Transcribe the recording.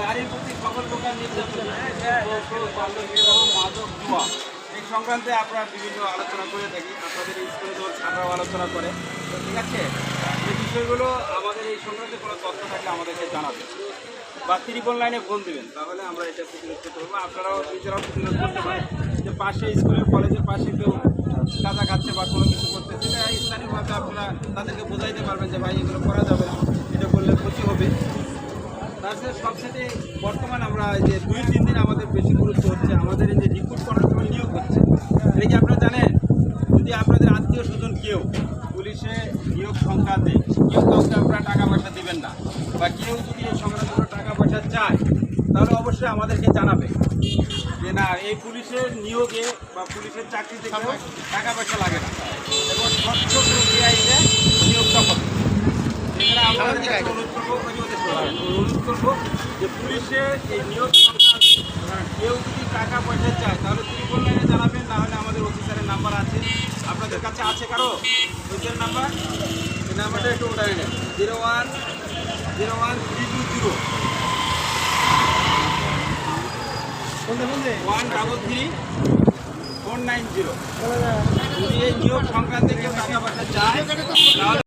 নারীর প্রতি সকল প্রকার নির্যাতন বাল্য বিবাহ মাদক, জুয়া, এই সংক্রান্তে আমরা বিভিন্ন আলোচনা করে থাকি আপনাদের স্কুলে যেমন ছাত্ররাও আলোচনা করে। ঠিক আছে, এই বিষয়গুলো আমাদের এই সংক্রান্তে কোনো তথ্য থাকলে আমাদেরকে জানাবেন। বা ত্রিপল লাইনে ফোন দেবেন, তাহলে আমরা এটা প্রতিরোধ করতে আপনারাও নিজেরাও প্রতিরোধ করতে পারেন। যে পাশে স্কুলের কলেজের পাশে কেউ কাজা খাচ্ছে বা কোনো কিছু করতেছে, এটা স্থানীয়ভাবে আপনারা তাদেরকে বোঝাইতে পারবেন যে, ভাই, এগুলো করা যাবে না, এটা করলে ক্ষতি হবে। তাছাড়া সবসাথে বর্তমান আমরা যে দুই, তিন দিন আমাদের বেশি গুরুত্ব হচ্ছে, আমাদের এই যে রিক্রুট কনস্টেবল নিয়োগ হচ্ছে। এটা কি আপনারা জানেন, যদি আপনাদের আত্মীয় স্বজন কেউ পুলিশে নিয়োগ সংখ্যা দেয়, কেউ কাউকে আপনারা টাকা পয়সা দিবেন না, বা কেউ যদি এই সংক্রান্ত টাকা পয়সা চায়, তাহলে অবশ্যই আমাদেরকে জানাবে যে না, এই পুলিশের নিয়োগে বা পুলিশের চাকরিতে টাকা পয়সা লাগে না। এবং স্বচ্ছ প্রক্রিয়ায় যে এই নিয়োগ সংক্রান্ত কেউ যদি টাকা পয়সা চায় তাহলে ত্রিপল লাইনে জানাবেন না হলে আমাদের অফিসারের নাম্বার আছে। আপনাদের কাছে আছে কারও? অফিসের নাম্বার? এই নাম্বারটা একটু উঠাই নেন। Zero one zero one three two zero. One double three four nine zero. যদি এই নিয়োগ সংক্রান্তে কেউ টাকা পয়সা চায় তাহলে